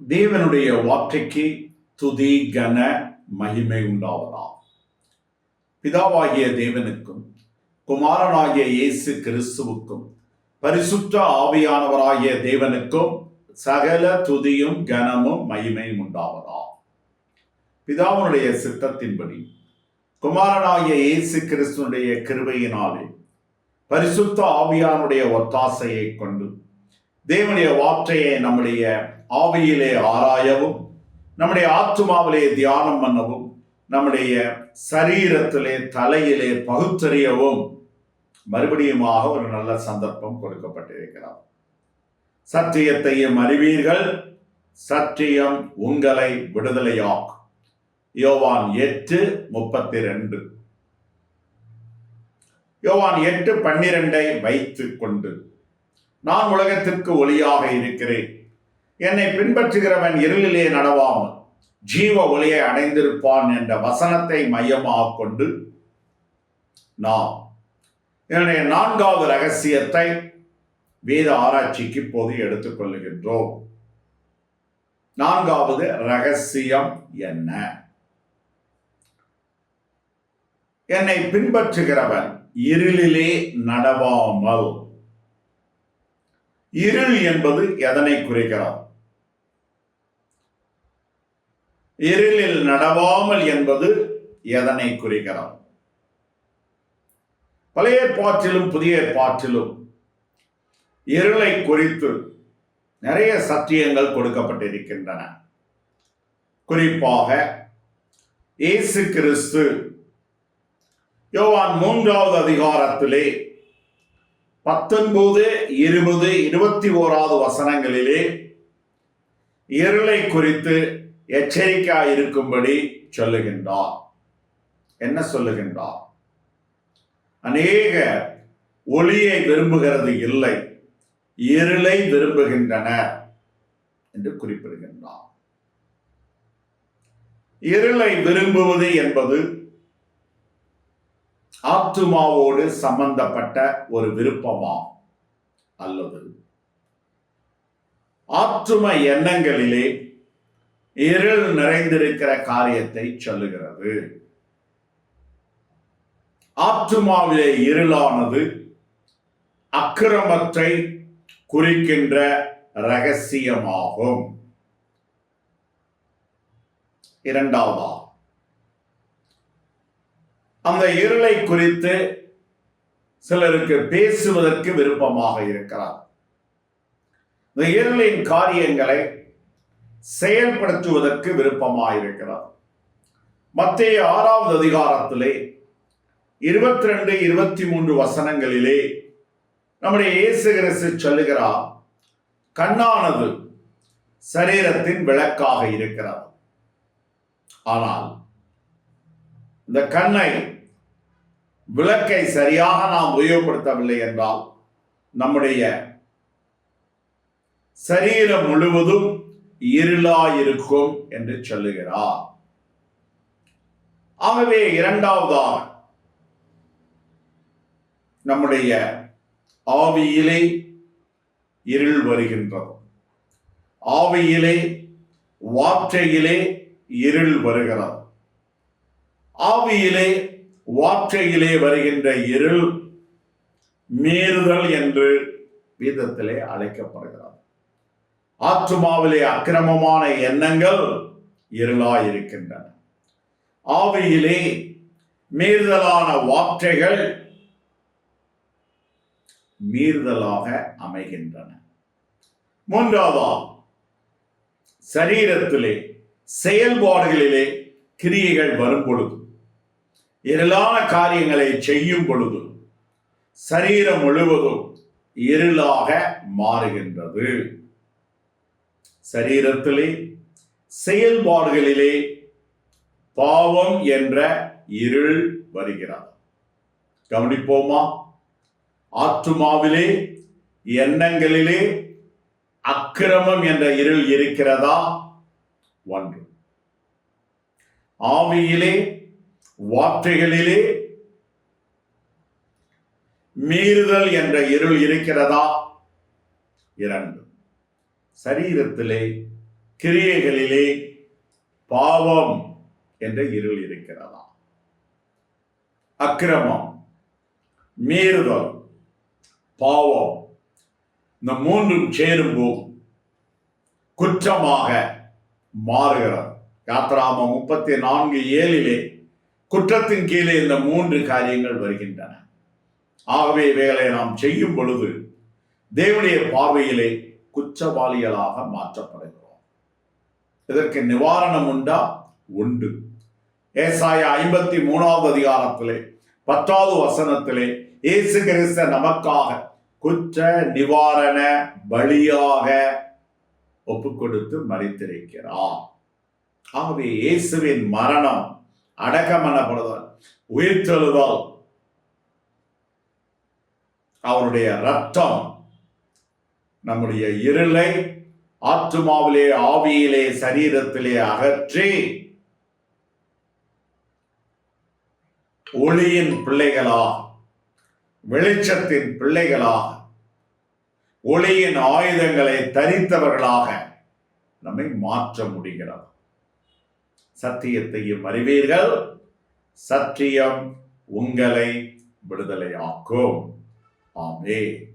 தேவனுடைய வார்த்தைக்கு துதி கன மகிமை உண்டாவதாம். பிதாவாகிய தேவனுக்கும் குமாரனாகிய இயேசு கிறிஸ்துவுக்கும் பரிசுத்த ஆவியானவராகிய தேவனுக்கும் சகல துதியும் கனமும் மகிமையும் உண்டாவதாம். பிதாவுடைய சித்தத்தின்படி குமாரனாகிய இயேசு கிறிஸ்துனுடைய கிருபையினாலே பரிசுத்த ஆவியானுடைய ஒத்தாசையை கொண்டு தேவனுடைய வார்த்தையை நம்முடைய ஆவியிலே ஆராயவும் நம்முடைய ஆத்துமாவிலே தியானம் பண்ணவும் நம்முடைய சரீரத்திலே தலையிலே பகுத்தறியவும் மறுபடியுமாக ஒரு நல்ல சந்தர்ப்பம் கொடுக்கப்பட்டிருக்கிறார் சத்தியத்தையும் அறிவீர்கள் சத்தியம் உங்களை விடுதலையாக்கும். யோவான் எட்டு முப்பத்தி ரெண்டு யோவான் எட்டு பன்னிரெண்டை வைத்துக் கொண்டு நான் உலகத்திற்கு ஒளியாக இருக்கிறேன். என்னை பின்பற்றுகிறவன் இருளிலே நடவாமல் ஜீவ ஒளியை அடைந்திருப்பான் என்ற வசனத்தை மையமாக கொண்டு நாம் என்னுடைய நான்காவது ரகசியத்தை வேத ஆராய்ச்சிக்கு இப்போது எடுத்துக்கொள்ளுகின்றோம் நான்காவது ரகசியம் என்ன? என்னை பின்பற்றுகிறவன் இருளிலே நடவாமல் இருள் என்பது எதனை குறிக்கிறார் இருளில் நடவாமல் என்பது எதனை குறிக்கிறார் பழைய பாற்றிலும் புதிய பாற்றிலும் இருளை குறித்து நிறைய சத்தியங்கள் கொடுக்கப்பட்டிருக்கின்றன. குறிப்பாக இயேசு கிறிஸ்து யோவான் மூன்றாவது அதிகாரத்திலே பத்தொன்பது இருபது இருபத்தி ஓராவது வசனங்களிலே இருளை குறித்து எச்சரிக்கையாக இருக்கும்படி சொல்லுகின்றார். என்ன சொல்லுகின்றார்? அநேக ஒளியை விரும்புகிறது இல்லை இருளை விரும்புகின்றன என்று குறிப்பிடுகின்றார். இருளை விரும்புவது என்பது ஆத்துமாவோடு சம்பந்தப்பட்ட ஒரு விருப்பமா? அல்லது ஆத்தும எண்ணங்களிலே இருள் நிறைந்திருக்கிற காரியத்தை சொல்லுகிறது. ஆத்துமாவிலே இருளானது அக்கிரமத்தை குறிக்கின்ற ரகசியமாகும் இரண்டாவதாக அந்த இருளை குறித்து சிலருக்கு பேசுவதற்கு விருப்பமாக இருக்கிறார். இந்த இருளின் காரியங்களை செயல்படுத்துவதற்கு விருப்பமாக இருக்கிறார். மத்திய ஆறாவது அதிகாரத்திலே இருபத்தி ரெண்டு இருபத்தி மூன்று வசனங்களிலே நம்முடைய இயேசு கிறிஸ்து சொல்லுகிறார் கண்ணானது சரீரத்தின் விளக்காக இருக்கிறது. ஆனால் இந்த கண்ணை விளக்கை சரியாக நாம் உபயோகப்படுத்தவில்லை என்றால் நம்முடைய சரீரம் முழுவதும் இருளாயிருக்கும் என்று சொல்லுகிறார். ஆகவே இரண்டாவதாக நம்முடைய ஆவியிலே இருள் வருகின்றது. ஆவியிலே வார்த்தையிலே இருள் வருகிறது. ஆவியிலே வார்த்தையிலே வருகின்ற இருள் மீறுதல் என்று வீதத்திலே அழைக்கப்படுகிறது. ஆத்மாவிலே அக்கிரமமான எண்ணங்கள் இருளாயிருக்கின்றன. ஆவியிலே மீறுதலான வார்த்தைகள் மீறுதலாக அமைகின்றன. மூன்றாவதா சரீரத்திலே செயல்பாடுகளிலே கிரியைகள் வரும் பொழுது இருளான காரியங்களை செய்யும் பொழுது சரீரம் முழுவதும் இருளாக மாறுகின்றது. சரீரத்திலே செயல்பாடுகளிலே பாவம் என்ற இருள் வருகிறது. கவனிப்போமா? ஆத்துமாவிலே எண்ணங்களிலே அக்கிரமம் என்ற இருள் இருக்கிறதா? ஒன்று. ஆவியிலே வார்த்தைகளிலே மீறுதல் என்ற இருள் இருக்கிறதா? இரண்டு. சரீரத்திலே கிரியைகளிலே பாவம் என்ற இருள் இருக்கிறதா? அக்கிரமம் மீறுதல் பாவம். இந்த மூன்றும் சேரும்போது குற்றமாக மாறுகிறது. யாத்ராம முப்பத்தி நான்கு ஏழிலே குற்றத்தின் கீழே இந்த மூன்று காரியங்கள் வருகின்றன. ஆகவே இவைகளை நாம் செய்யும் பொழுது தேவனுடைய பார்வையிலே குற்றவாளிகளாக மாற்றப்படுகிறோம். இதற்கு நிவாரணம் உண்டா? உண்டு. ஏசாய ஐம்பத்தி மூணாவது அதிகாரத்திலே பத்தாவது வசனத்திலே இயேசு கிறிஸ்த நமக்காக குற்ற நிவாரண பலியாக ஒப்பு கொடுத்து மறித்திருக்கிறார் ஆகவே இயேசுவின் மரணம் அடக்கமனப்படுதல் உயிர்த்தெழுதல் அவருடைய ரத்தம் நம்முடைய இருளை ஆத்துமாவிலே ஆவியிலே சரீரத்திலே அகற்றி ஒளியின் பிள்ளைகளா வெளிச்சத்தின் பிள்ளைகளாக ஒளியின் ஆயுதங்களை தரித்தவர்களாக நம்மை மாற்ற முடிகிறது? சத்தியத்தையும் அறிவீர்கள். சத்தியம் உங்களை விடுதலையாக்கும். ஆமே